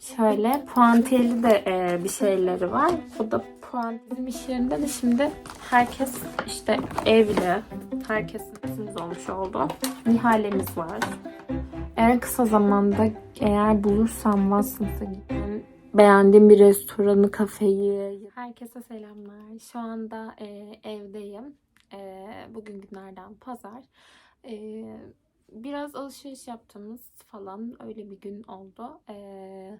Şöyle puantiyeli de e, bir şeyleri var. Bu da puantiyeli iş yerinde de şimdi herkes işte evli. Herkesin kızımız olmuş oldu. Nihalemiz var. En kısa zamanda eğer bulursam Watson's'a gitmem beğendiğim bir restoranı, kafeyi. Herkese selamlar. Şu anda e, evdeyim. E, bugün günlerden pazar. E, biraz alışveriş yaptığımız falan öyle bir gün oldu. E,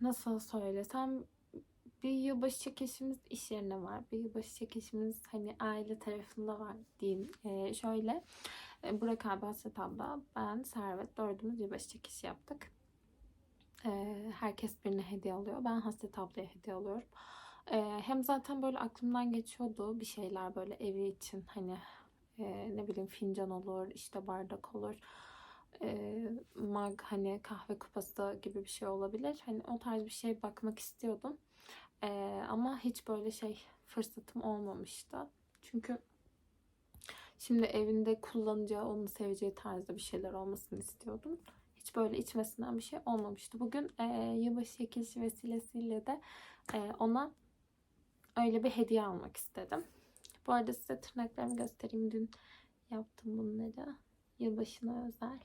nasıl söylesem bir yılbaşı çekişimiz iş yerine var. Bir yılbaşı çekişimiz hani aile tarafında var diyeyim. E, şöyle e, Burak abi, Hasret abla, ben, Servet dördümüz yılbaşı çekişi yaptık. Ee, herkes birine hediye alıyor. Ben Hasret ablaya hediye alıyorum. Ee, hem zaten böyle aklımdan geçiyordu bir şeyler böyle evi için hani e, ne bileyim fincan olur, işte bardak olur, e, mug hani kahve kupası gibi bir şey olabilir. Hani o tarz bir şey bakmak istiyordum. Ee, ama hiç böyle şey fırsatım olmamıştı. Çünkü şimdi evinde kullanacağı, onu seveceği tarzda bir şeyler olmasını istiyordum hiç böyle içmesinden bir şey olmamıştı. Bugün e, yılbaşı çekilişi vesilesiyle de e, ona öyle bir hediye almak istedim. Bu arada size tırnaklarımı göstereyim. Dün yaptım bunları. Yılbaşına özel.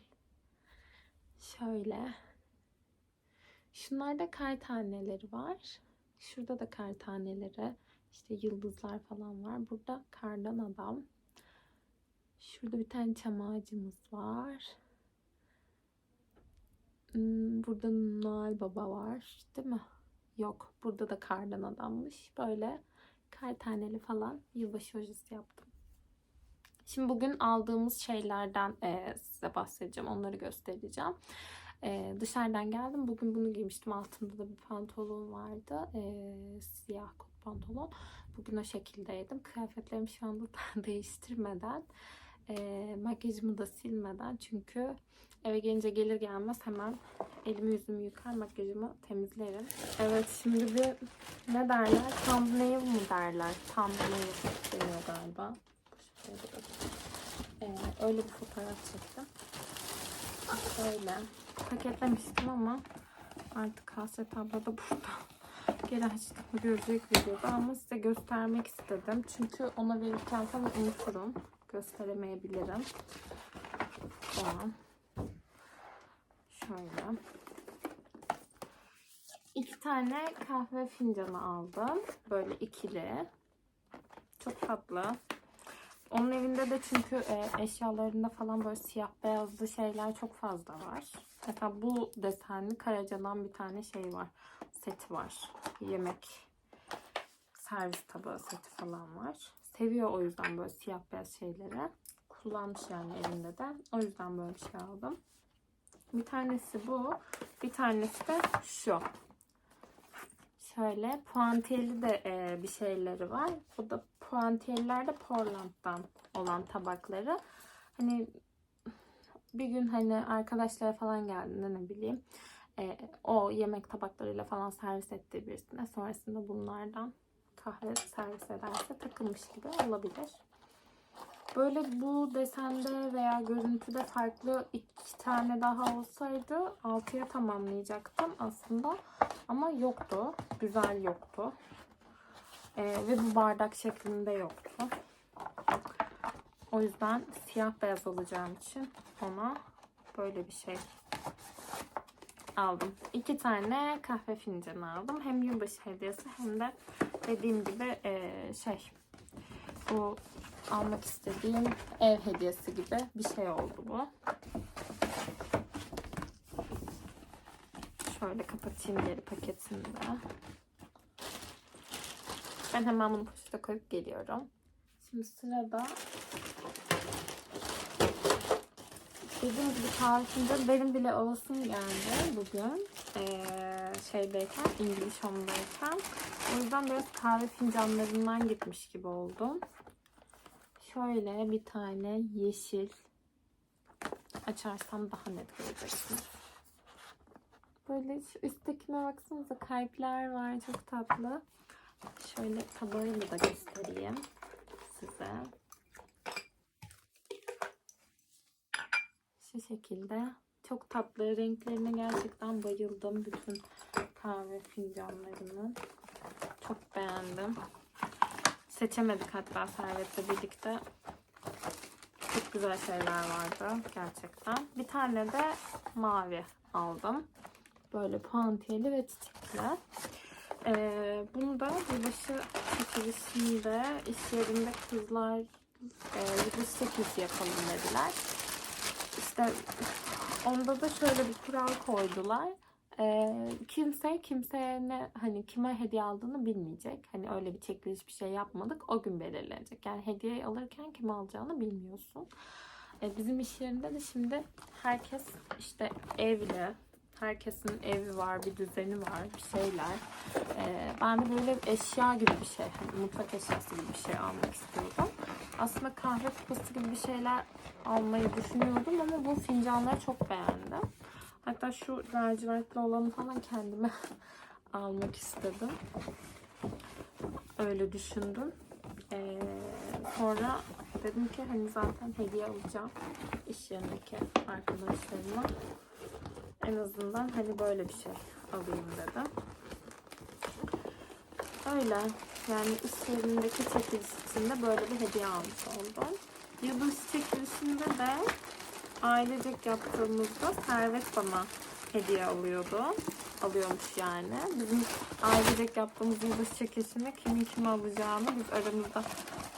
Şöyle. Şunlarda kar taneleri var. Şurada da kar taneleri. işte yıldızlar falan var. Burada kardan adam. Şurada bir tane çam ağacımız var. Hmm, Burada Noel Baba var değil mi? Yok. Burada da kardan adammış. Böyle kar taneli falan yılbaşı ojesi yaptım. Şimdi bugün aldığımız şeylerden e, size bahsedeceğim. Onları göstereceğim. E, dışarıdan geldim. Bugün bunu giymiştim. Altımda da bir pantolon vardı. E, siyah kot pantolon. Bugün o şekildeydim. Kıyafetlerimi şu anda değiştirmeden e, makyajımı da silmeden çünkü eve gelince gelir gelmez hemen elimi yüzümü yıkar makyajımı temizlerim. Evet şimdi bir ne derler? Thumbnail mı derler? Thumbnail deniyor galiba. Ee, öyle bir fotoğraf çektim. Şöyle paketlemiştim ama artık Hasret abla da burada. Geri açtığımı görecek videoda ama size göstermek istedim. Çünkü ona verirken falan unuturum. Gösteremeyebilirim. Tamam. Şöyle. İki tane kahve fincanı aldım. Böyle ikili. Çok tatlı. Onun evinde de çünkü e, eşyalarında falan böyle siyah beyazlı şeyler çok fazla var. Mesela bu desenli Karaca'dan bir tane şey var. Seti var. Yemek servis tabağı seti falan var. Seviyor o yüzden böyle siyah beyaz şeyleri. Kullanmış yani evinde de. O yüzden böyle bir şey aldım. Bir tanesi bu. Bir tanesi de şu. Şöyle puantiyeli de e, bir şeyleri var. Bu da puantiyeliler de Portland'dan olan tabakları. Hani bir gün hani arkadaşlara falan geldiğinde ne bileyim e, o yemek tabaklarıyla falan servis ettiği birisine sonrasında bunlardan kahve servis ederse takılmış gibi olabilir. Böyle bu desende veya görüntüde farklı iki tane daha olsaydı 6'ya tamamlayacaktım aslında. Ama yoktu. Güzel yoktu. Ee, ve bu bardak şeklinde yoktu. O yüzden siyah beyaz alacağım için ona böyle bir şey aldım. İki tane kahve fincanı aldım. Hem yılbaşı hediyesi hem de dediğim gibi e, şey bu almak istediğim ev hediyesi gibi bir şey oldu bu. Şöyle kapatayım geri paketini de. Ben hemen bunu poşete koyup geliyorum. Şimdi sırada dediğim gibi tarifinde benim bile alasım geldi bugün. Ee, şeydeyken, İngiliz Home'dayken. O yüzden biraz kahve fincanlarından gitmiş gibi oldum. Şöyle bir tane yeşil açarsam daha net göreceksiniz. Böyle üsttekine baksanıza kalpler var. Çok tatlı. Şöyle tabağıyla da göstereyim size. Şu şekilde Çok tatlı. Renklerine gerçekten bayıldım. Bütün kahve fincanlarının. Beğendim. Seçemedik hatta servetle birlikte. Çok güzel şeyler vardı gerçekten. Bir tane de mavi aldım. Böyle puantiyeli ve çiçekli. Ee, bunu da yılbaşı çekilişinde iş yerinde kızlar e, yılbaşı çekilişi yapalım dediler. İşte onda da şöyle bir kural koydular. Ee, kimse kimseye ne hani kime hediye aldığını bilmeyecek. Hani öyle bir çekiliş bir şey yapmadık. O gün belirlenecek. Yani hediyeyi alırken kime alacağını bilmiyorsun. Ee, bizim iş yerinde de şimdi herkes işte evli, herkesin evi var, bir düzeni var, bir şeyler. Ee, ben de böyle eşya gibi bir şey, hani mutfak eşyası gibi bir şey almak istiyordum. Aslında kahve kupası gibi bir şeyler almayı düşünüyordum ama bu fincanları çok beğendim. Hatta şu lacivertli olanı falan kendime almak istedim. Öyle düşündüm. Ee, sonra dedim ki hani zaten hediye alacağım iş yerindeki arkadaşlarıma. En azından hani böyle bir şey alayım dedim. Öyle. Yani iş yerindeki çekiliş böyle bir hediye almış oldum. Yılbaşı çekilişinde de ailecek yaptığımızda Servet bana hediye alıyordu. Alıyormuş yani. Bizim ailecek yaptığımız yılbaşı çekilişinde kimin kime alacağını biz aramızda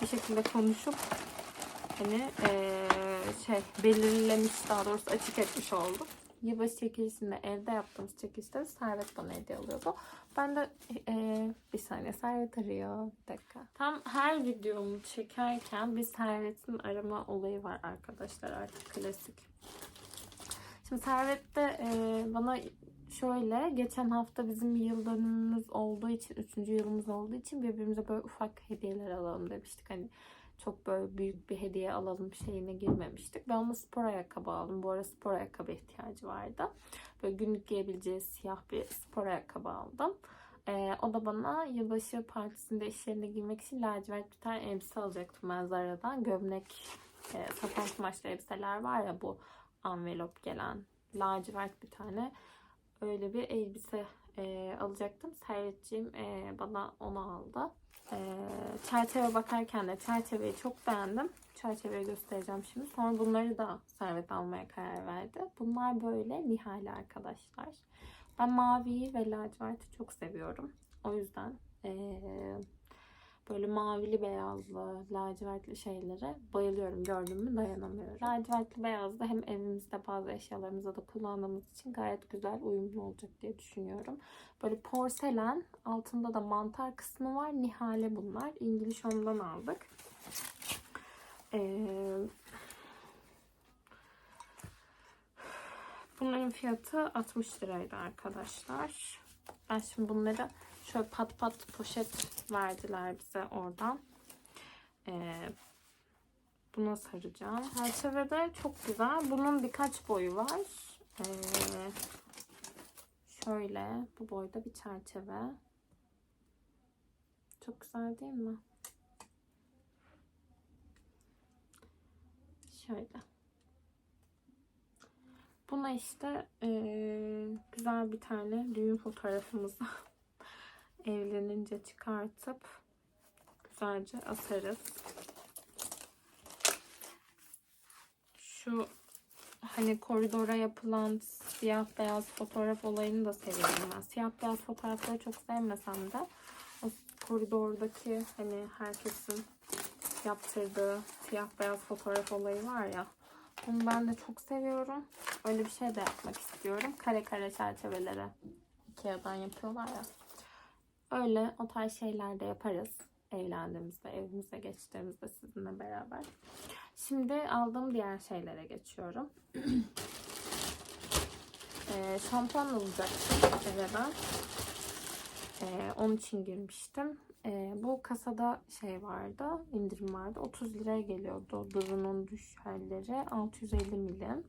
bir şekilde konuşup hani eee, şey belirlemiş daha doğrusu açık etmiş olduk. Yılbaşı çekilişinde evde yaptığımız çekilişte Servet bana hediye alıyordu. Ben de eee, bir saniye Servet arıyor. Bir dakika. Tam her videomu çekerken bir Servet'in arama olayı var arkadaşlar artık klasik. Şimdi Servet de eee, bana şöyle geçen hafta bizim yıl dönümümüz olduğu için, üçüncü yılımız olduğu için birbirimize böyle ufak hediyeler alalım demiştik. Hani çok böyle büyük bir hediye alalım şeyine girmemiştik. Ben ona spor ayakkabı aldım. Bu ara spor ayakkabı ihtiyacı vardı. Böyle günlük giyebileceği siyah bir spor ayakkabı aldım. Ee, o da bana yılbaşı partisinde iş yerinde giymek için lacivert bir tane elbise alacaktım ben Zara'dan. Gömlek, e, sapan kumaşlı elbiseler var ya bu envelop gelen. Lacivert bir tane öyle bir elbise e, alacaktım. Servetciğim e, bana onu aldı. E, çerçeve bakarken de çerçeveyi çok beğendim. Çerçeveyi göstereceğim şimdi. Sonra bunları da Servet almaya karar verdi. Bunlar böyle Nihal arkadaşlar. Ben maviyi ve laciverti çok seviyorum. O yüzden e, böyle mavili beyazlı, lacivertli şeylere bayılıyorum. Gördüm mü dayanamıyorum. Lacivertli beyazlı hem evimizde bazı eşyalarımızda da kullandığımız için gayet güzel uyumlu olacak diye düşünüyorum. Böyle porselen altında da mantar kısmı var. Nihale bunlar. İngiliz Home'dan aldık. Ee, bunların fiyatı 60 liraydı arkadaşlar. Ben şimdi bunları şöyle pat pat poşet verdiler bize oradan. Ee, buna saracağım. Çerçevede çok güzel. Bunun birkaç boyu var. Ee, şöyle bu boyda bir çerçeve. Çok güzel değil mi? Şöyle. Buna işte eee, güzel bir tane düğün fotoğrafımızı evlenince çıkartıp güzelce asarız. Şu hani koridora yapılan siyah beyaz fotoğraf olayını da seviyorum ben. Siyah beyaz fotoğrafları çok sevmesem de o koridordaki hani herkesin yaptırdığı siyah beyaz fotoğraf olayı var ya. Bunu ben de çok seviyorum. Öyle bir şey de yapmak istiyorum. Kare kare çerçevelere Ikea'dan yapıyorlar ya. Öyle o tarz şeyler de yaparız. Evlendiğimizde, evimize geçtiğimizde sizinle beraber. Şimdi aldığım diğer şeylere geçiyorum. ee, şampuan alacaktım eve ben. Ee, onun için girmiştim. Ee, bu kasada şey vardı, indirim vardı. 30 liraya geliyordu Duru'nun duş halleri. 650 milim.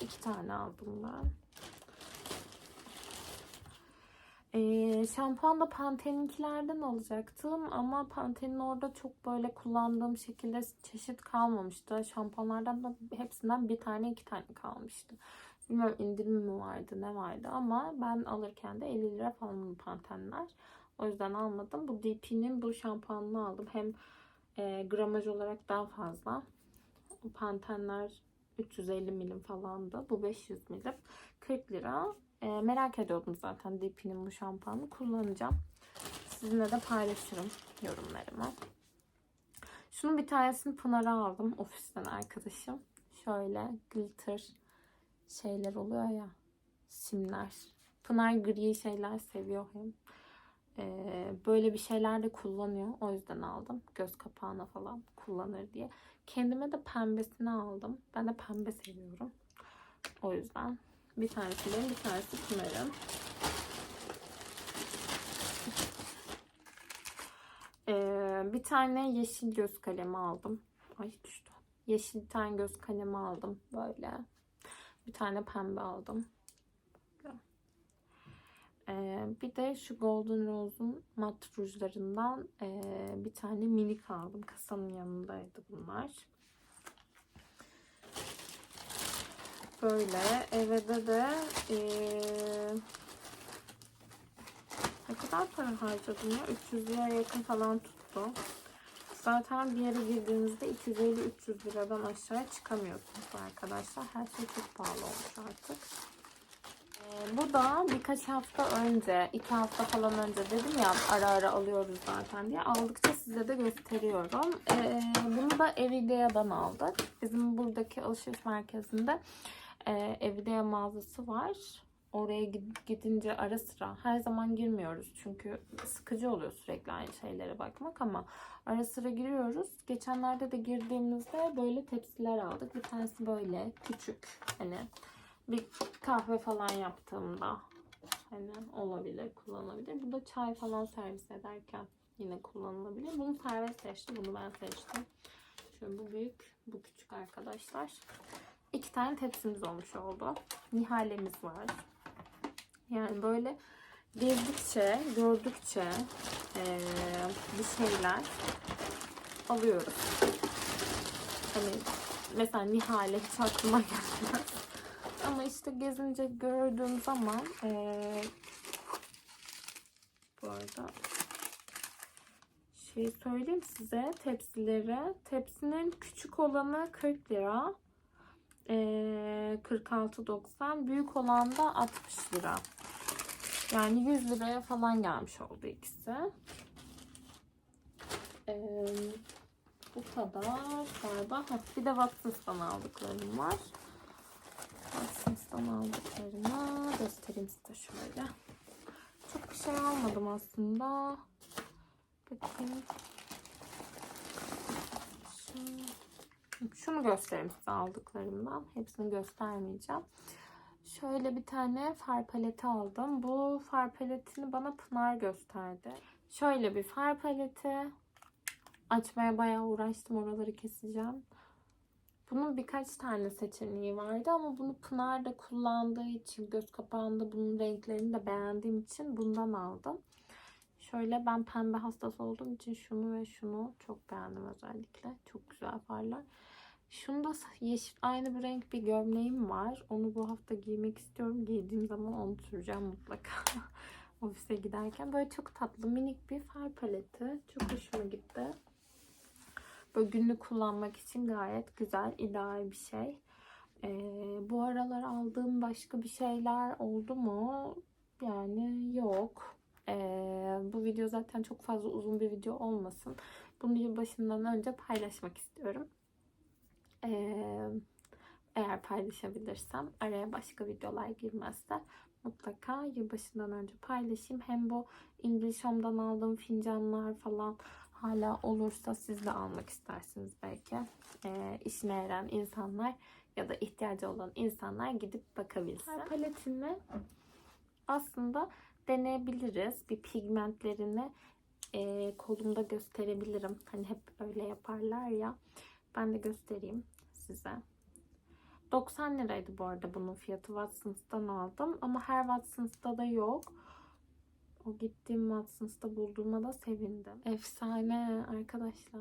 İki tane aldım ben. Ee, şampuan da Pantene'inkilerden alacaktım ama Pantene'in orada çok böyle kullandığım şekilde çeşit kalmamıştı. Şampuanlardan da hepsinden bir tane iki tane kalmıştı. Bilmiyorum indirim mi vardı ne vardı ama ben alırken de 50 lira falan Pantene'ler. O yüzden almadım. Bu DP'nin bu şampuanını aldım. Hem e, gramaj olarak daha fazla. Bu Pantene'ler 350 milim falandı. Bu 500 milim. 40 lira. E, merak ediyordum zaten DP'nin bu şampuanını kullanacağım. Sizinle de paylaşırım yorumlarımı. Şunun bir tanesini Pınar'a aldım ofisten arkadaşım. Şöyle glitter şeyler oluyor ya. Simler. Pınar gri şeyler seviyor hem. Ee, böyle bir şeyler de kullanıyor. O yüzden aldım. Göz kapağına falan kullanır diye. Kendime de pembesini aldım. Ben de pembe seviyorum. O yüzden bir tanesi benim, bir tanesi Pınar'ın. Ee, bir tane yeşil göz kalemi aldım. Ay düştü. Yeşil bir tane göz kalemi aldım. Böyle. Bir tane pembe aldım. Ee, bir de şu Golden Rose'un mat rujlarından ee, bir tane minik aldım. Kasanın yanındaydı bunlar. Böyle evde de ee, ne kadar para harcadım ya? 300 liraya yakın falan tuttu. Zaten bir yere girdiğinizde 250-300 liradan aşağıya çıkamıyorsunuz arkadaşlar. Her şey çok pahalı olmuş artık. Ee, bu da birkaç hafta önce, iki hafta falan önce dedim ya ara ara alıyoruz zaten diye. Aldıkça size de gösteriyorum. Ee, bunu da Evidea'dan aldık. Bizim buradaki alışveriş merkezinde e, Evidea mağazası var. Oraya gidince ara sıra her zaman girmiyoruz çünkü sıkıcı oluyor sürekli aynı şeylere bakmak ama ara sıra giriyoruz. Geçenlerde de girdiğimizde böyle tepsiler aldık. Bir tanesi böyle küçük hani bir kahve falan yaptığımda hani olabilir, kullanılabilir. Bu da çay falan servis ederken yine kullanılabilir. Bunu servis seçti, bunu ben seçtim. Şöyle bu büyük, bu küçük arkadaşlar. İki tane tepsimiz olmuş oldu. Nihalemiz var. Yani böyle gezdikçe, gördükçe ee, bir şeyler alıyoruz. Hani mesela Nihale hiç aklıma gelmez. Ama işte gezince gördüğüm zaman ee, bu arada şey söyleyeyim size tepsileri. Tepsinin küçük olanı 40 lira. E, 46.90. Büyük olan da 60 lira. Yani 100 liraya falan gelmiş oldu ikisi. Ee, bu kadar galiba. Ha, bir de Watsons'tan aldıklarım var. Watsons'tan aldıklarımı göstereyim size şöyle. Çok bir şey almadım aslında. Bakayım. Şu, şunu göstereyim size aldıklarımdan. Hepsini göstermeyeceğim. Şöyle bir tane far paleti aldım. Bu far paletini bana Pınar gösterdi. Şöyle bir far paleti. Açmaya bayağı uğraştım. Oraları keseceğim. Bunun birkaç tane seçeneği vardı ama bunu Pınar da kullandığı için göz kapağında bunun renklerini de beğendiğim için bundan aldım. Şöyle ben pembe hastası olduğum için şunu ve şunu çok beğendim özellikle. Çok güzel farlar. Şunda yeşil aynı bir renk bir gömleğim var. Onu bu hafta giymek istiyorum. Giydiğim zaman onu süreceğim mutlaka. Ofise giderken. Böyle çok tatlı minik bir far paleti. Çok hoşuma gitti. Böyle günlük kullanmak için gayet güzel, ideal bir şey. Ee, bu aralar aldığım başka bir şeyler oldu mu? Yani yok. Ee, bu video zaten çok fazla uzun bir video olmasın. Bunu yılbaşından önce paylaşmak istiyorum. Ee, eğer paylaşabilirsem araya başka videolar girmezse mutlaka yılbaşından önce paylaşayım. Hem bu English Home'dan aldığım fincanlar falan hala olursa siz de almak istersiniz belki. Ee, işine yarayan insanlar ya da ihtiyacı olan insanlar gidip bakabilsin. Her paletini aslında deneyebiliriz. Bir pigmentlerini e, kolumda gösterebilirim. Hani hep öyle yaparlar ya. Ben de göstereyim size. 90 liraydı bu arada bunun fiyatı. Watsons'tan aldım. Ama her Watsons'ta da yok. O gittiğim Watson's'ta bulduğuma da sevindim. Efsane arkadaşlar.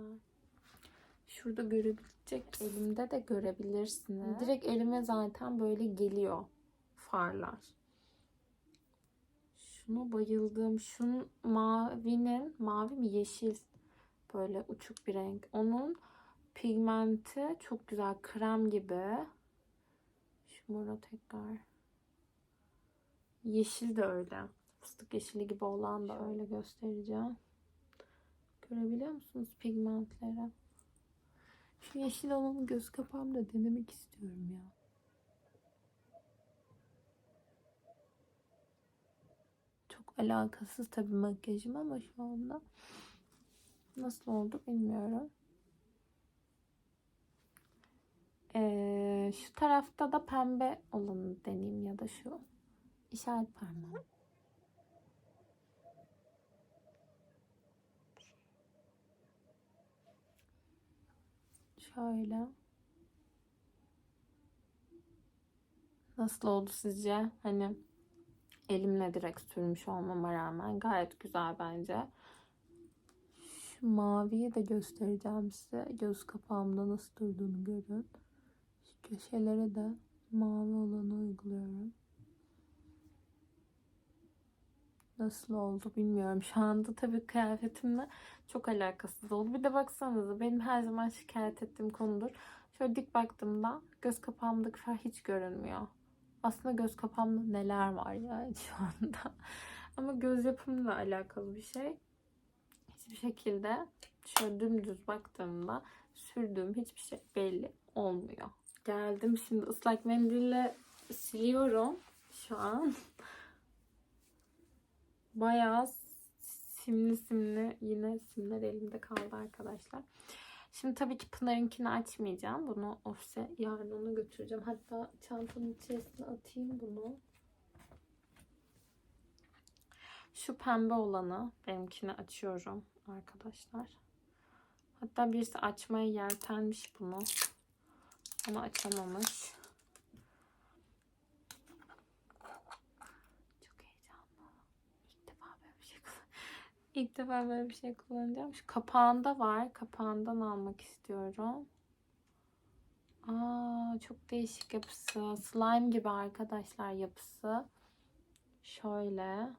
Şurada görebilecek elimde de görebilirsiniz. Direkt elime zaten böyle geliyor farlar. Şunu bayıldım. Şunun mavinin, mavi mi yeşil böyle uçuk bir renk. Onun pigmenti çok güzel krem gibi. Şu moru tekrar. Yeşil de öyle. Fıstık yeşili gibi olan da öyle göstereceğim. Görebiliyor musunuz pigmentleri? Şu yeşil olanı göz kapağımda denemek istiyorum ya. Çok alakasız tabii makyajım ama şu anda nasıl oldu bilmiyorum. Ee, şu tarafta da pembe olanı deneyeyim ya da şu işaret parmağı. Şöyle. Nasıl oldu sizce? Hani elimle direkt sürmüş olmama rağmen gayet güzel bence. Şu maviyi de göstereceğim size. Göz kapağımda nasıl durduğunu görün. Şu köşelere de mavi olanı uyguluyorum. Nasıl oldu bilmiyorum. Şu anda tabii kıyafetimle çok alakasız oldu. Bir de baksanıza benim her zaman şikayet ettiğim konudur. Şöyle dik baktığımda göz kapağımdaki far hiç görünmüyor. Aslında göz kapağımda neler var yani şu anda. Ama göz yapımla alakalı bir şey. Hiçbir şekilde şöyle dümdüz baktığımda sürdüğüm hiçbir şey belli olmuyor. Geldim şimdi ıslak mendille siliyorum şu an. Bayağı simli simli yine simler elimde kaldı arkadaşlar. Şimdi tabii ki Pınar'ınkini açmayacağım. Bunu ofise yarın onu götüreceğim. Hatta çantanın içerisine atayım bunu. Şu pembe olanı benimkini açıyorum arkadaşlar. Hatta birisi açmaya yeltenmiş bunu. Ama açamamış. Çok heyecanlı. İlk defa böyle bir şey İlk defa böyle bir şey kullanacağım. Şu kapağında var. Kapağından almak istiyorum. Aa, çok değişik yapısı. Slime gibi arkadaşlar yapısı. Şöyle.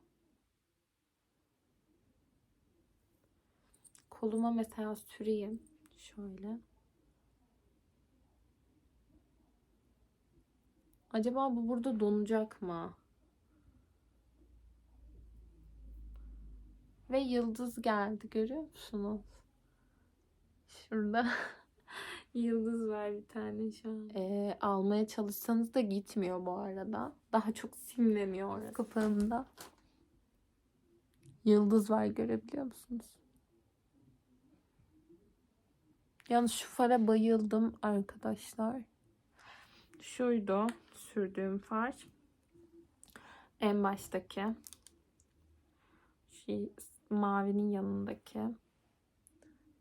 Koluma mesela süreyim. Şöyle. Acaba bu burada donacak mı? Ve yıldız geldi görüyor musunuz? Şurada yıldız var bir tane şu an. Ee, almaya çalışsanız da gitmiyor bu arada. Daha çok simleniyor orası. Kapağımda. Yıldız var görebiliyor musunuz? Yalnız şu fara bayıldım arkadaşlar. Şuydu sürdüğüm far. En baştaki. Şey, mavinin yanındaki.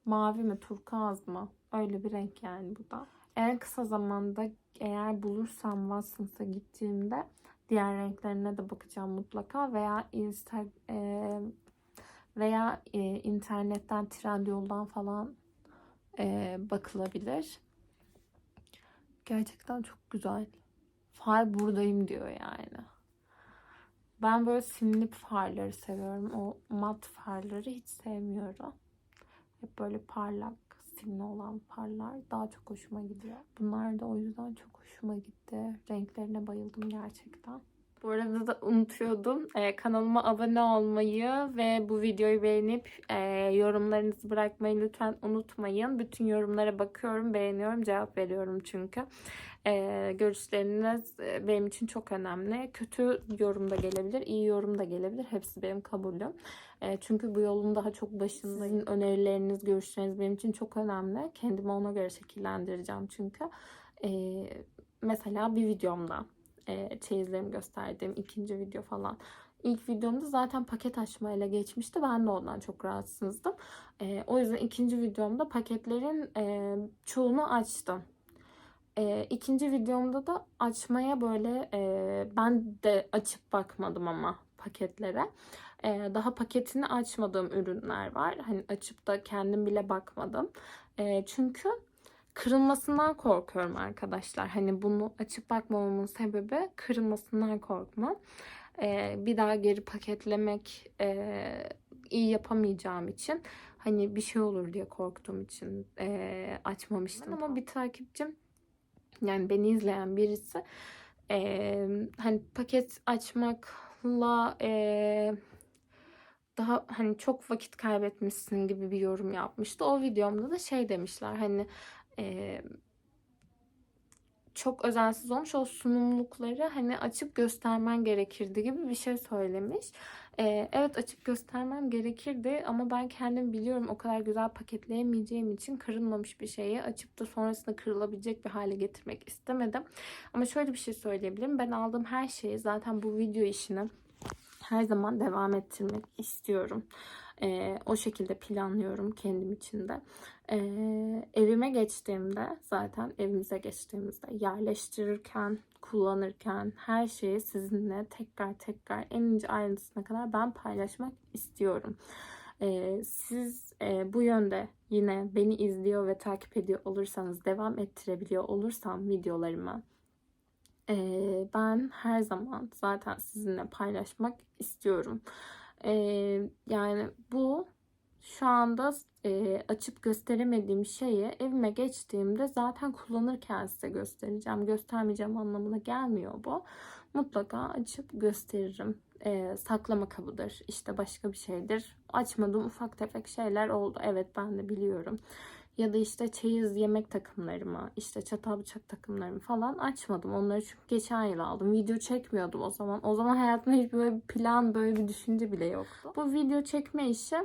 Mavi mi turkuaz mı? Öyle bir renk yani bu da. En kısa zamanda eğer bulursam Watson's'a gittiğimde diğer renklerine de bakacağım mutlaka veya insta e, veya e, internetten Trendyol'dan falan e, bakılabilir. Gerçekten çok güzel. Far buradayım diyor yani. Ben böyle simli farları seviyorum. O mat farları hiç sevmiyorum. Hep böyle parlak, simli olan farlar daha çok hoşuma gidiyor. Bunlar da o yüzden çok hoşuma gitti. Renklerine bayıldım gerçekten. Bu arada da unutuyordum. Ee, kanalıma abone olmayı ve bu videoyu beğenip e, yorumlarınızı bırakmayı lütfen unutmayın. Bütün yorumlara bakıyorum, beğeniyorum, cevap veriyorum çünkü. Ee, görüşleriniz e, benim için çok önemli. Kötü yorum da gelebilir, iyi yorum da gelebilir. Hepsi benim kabulüm. E, çünkü bu yolun daha çok başındayım. Sizin önerileriniz, görüşleriniz benim için çok önemli. Kendimi ona göre şekillendireceğim çünkü. E, mesela bir videomda e, çeyizlerimi gösterdiğim ikinci video falan. İlk videomda zaten paket açmayla geçmişti. Ben de ondan çok rahatsızdım. E, o yüzden ikinci videomda paketlerin e, çoğunu açtım. E, ikinci videomda da açmaya böyle e, ben de açıp bakmadım ama paketlere. E, daha paketini açmadığım ürünler var. Hani açıp da kendim bile bakmadım. E, çünkü kırılmasından korkuyorum arkadaşlar. Hani bunu açıp bakmamamın sebebi kırılmasından korkmam. E, bir daha geri paketlemek e, iyi yapamayacağım için hani bir şey olur diye korktuğum için e, açmamıştım. Ama bir takipçim yani beni izleyen birisi e, hani paket açmakla e, daha hani çok vakit kaybetmişsin gibi bir yorum yapmıştı. O videomda da şey demişler hani e, çok özensiz olmuş o sunumlukları hani açıp göstermen gerekirdi gibi bir şey söylemiş. Ee, evet açıp göstermem gerekirdi ama ben kendim biliyorum o kadar güzel paketleyemeyeceğim için kırılmamış bir şeyi açıp da sonrasında kırılabilecek bir hale getirmek istemedim. Ama şöyle bir şey söyleyebilirim. Ben aldığım her şeyi zaten bu video işini her zaman devam ettirmek istiyorum. Ee, o şekilde planlıyorum kendim için de. Ee, evime geçtiğimde zaten evimize geçtiğimizde yerleştirirken, kullanırken her şeyi sizinle tekrar tekrar en ince ayrıntısına kadar ben paylaşmak istiyorum. Ee, siz e, bu yönde yine beni izliyor ve takip ediyor olursanız, devam ettirebiliyor olursam videolarımı e, ben her zaman zaten sizinle paylaşmak istiyorum. E, yani bu şu anda e, açıp gösteremediğim şeyi evime geçtiğimde zaten kullanırken size göstereceğim. Göstermeyeceğim anlamına gelmiyor bu. Mutlaka açıp gösteririm. E, saklama kabıdır. işte başka bir şeydir. Açmadığım ufak tefek şeyler oldu. Evet ben de biliyorum. Ya da işte çeyiz yemek takımlarımı, işte çatal bıçak takımlarımı falan açmadım. Onları çünkü geçen yıl aldım. Video çekmiyordum o zaman. O zaman hayatımda hiç böyle bir plan, böyle bir düşünce bile yoktu. Bu video çekme işi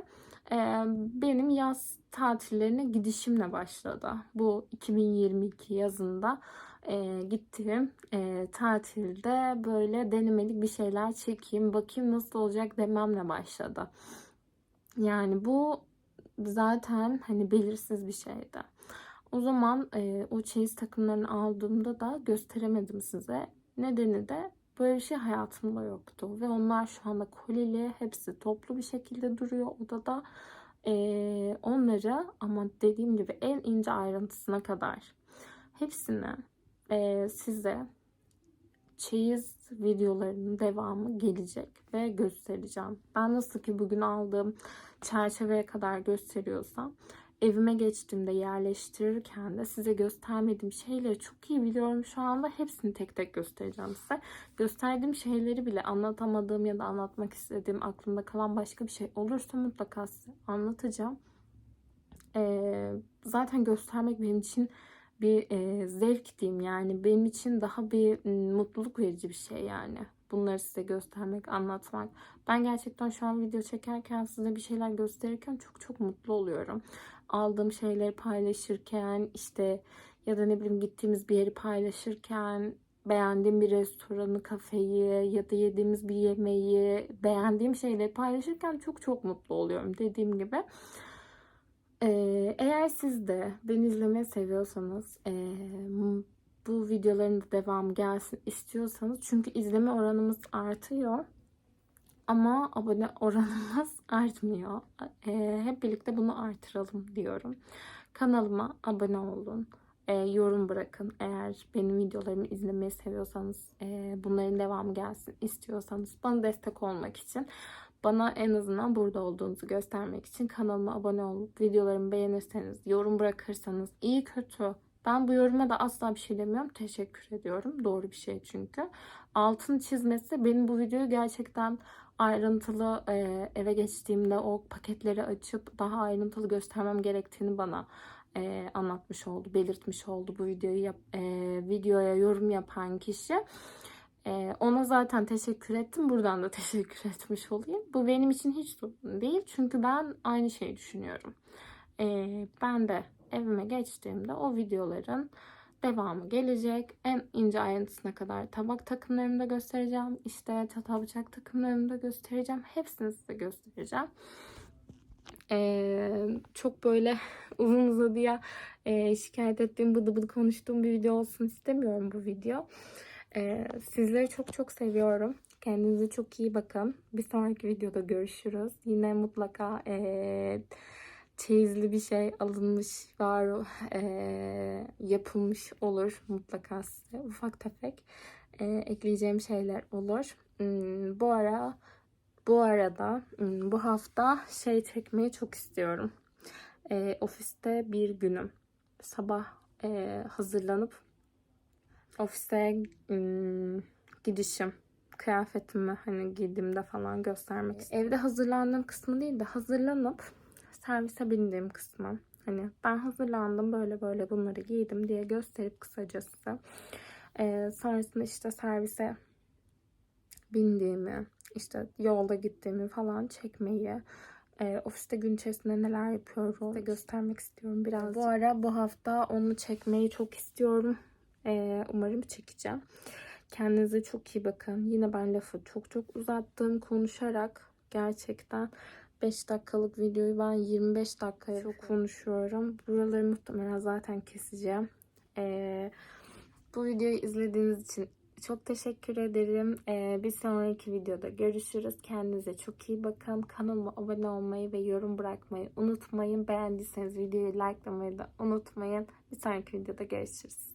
e, benim yaz tatillerine gidişimle başladı. Bu 2022 yazında e, gittiğim e, tatilde böyle denemelik bir şeyler çekeyim, bakayım nasıl olacak dememle başladı. Yani bu zaten hani belirsiz bir şeydi. O zaman e, o çeyiz takımlarını aldığımda da gösteremedim size. Nedeni de böyle bir şey hayatımda yoktu. Ve onlar şu anda kolili, hepsi toplu bir şekilde duruyor odada. E, onları ama dediğim gibi en ince ayrıntısına kadar hepsini e, size çeyiz videolarının devamı gelecek ve göstereceğim. Ben nasıl ki bugün aldığım çerçeveye kadar gösteriyorsam evime geçtiğimde yerleştirirken de size göstermediğim şeyleri çok iyi biliyorum şu anda. Hepsini tek tek göstereceğim size. Gösterdiğim şeyleri bile anlatamadığım ya da anlatmak istediğim aklımda kalan başka bir şey olursa mutlaka size anlatacağım. Ee, zaten göstermek benim için bir e, zevk diyeyim yani benim için daha bir mutluluk verici bir şey yani. Bunları size göstermek, anlatmak. Ben gerçekten şu an video çekerken size bir şeyler gösterirken çok çok mutlu oluyorum. Aldığım şeyleri paylaşırken işte ya da ne bileyim gittiğimiz bir yeri paylaşırken beğendiğim bir restoranı, kafeyi ya da yediğimiz bir yemeği, beğendiğim şeyleri paylaşırken çok çok mutlu oluyorum dediğim gibi. Ee, eğer siz de beni izlemeyi seviyorsanız e, bu videoların da devam gelsin istiyorsanız çünkü izleme oranımız artıyor ama abone oranımız artmıyor. E, hep birlikte bunu artıralım diyorum. Kanalıma abone olun. E, yorum bırakın. Eğer benim videolarımı izlemeyi seviyorsanız, e, bunların devamı gelsin istiyorsanız, bana destek olmak için bana en azından burada olduğunuzu göstermek için kanalıma abone olup videolarımı beğenirseniz, yorum bırakırsanız iyi kötü ben bu yoruma da asla bir şey demiyorum. Teşekkür ediyorum. Doğru bir şey çünkü. Altın çizmesi benim bu videoyu gerçekten ayrıntılı e, eve geçtiğimde o paketleri açıp daha ayrıntılı göstermem gerektiğini bana e, anlatmış oldu, belirtmiş oldu bu videoyu yap, e, videoya yorum yapan kişi. Ona zaten teşekkür ettim. Buradan da teşekkür etmiş olayım. Bu benim için hiç sorun değil. Çünkü ben aynı şeyi düşünüyorum. Ben de evime geçtiğimde o videoların devamı gelecek. En ince ayrıntısına kadar tabak takımlarımı da göstereceğim. İşte çatal bıçak takımlarımı da göstereceğim. Hepsini size göstereceğim. Ee, çok böyle uzun uzadıya e, şikayet ettiğim bıdı bıdı konuştuğum bir video olsun istemiyorum bu video. Ee, sizleri çok çok seviyorum. Kendinize çok iyi bakın. Bir sonraki videoda görüşürüz. Yine mutlaka ee, çeyizli bir şey alınmış, var ee, yapılmış olur mutlaka size. Ufak tefek ee, ekleyeceğim şeyler olur. Hmm, bu ara bu arada hmm, bu hafta şey çekmeyi çok istiyorum. Ee, ofiste bir günüm. Sabah ee, hazırlanıp ofise ım, gidişim kıyafetimi hani giydiğimde falan göstermek istiyorum. Evde hazırlandığım kısmı değil de hazırlanıp servise bindiğim kısmı. Hani ben hazırlandım böyle böyle bunları giydim diye gösterip kısacası. Ee, sonrasında işte servise bindiğimi, işte yolda gittiğimi falan çekmeyi, e, ofiste gün içerisinde neler yapıyorum da göstermek istiyorum biraz. Bu ara bu hafta onu çekmeyi çok istiyorum. E, umarım çekeceğim. Kendinize çok iyi bakın. Yine ben lafı çok çok uzattım konuşarak. Gerçekten 5 dakikalık videoyu ben 25 dakikaya çok konuşuyorum. Buraları muhtemelen zaten keseceğim. E, bu videoyu izlediğiniz için çok teşekkür ederim. Ee, bir sonraki videoda görüşürüz. Kendinize çok iyi bakın. Kanalıma abone olmayı ve yorum bırakmayı unutmayın. Beğendiyseniz videoyu likelamayı da unutmayın. Bir sonraki videoda görüşürüz.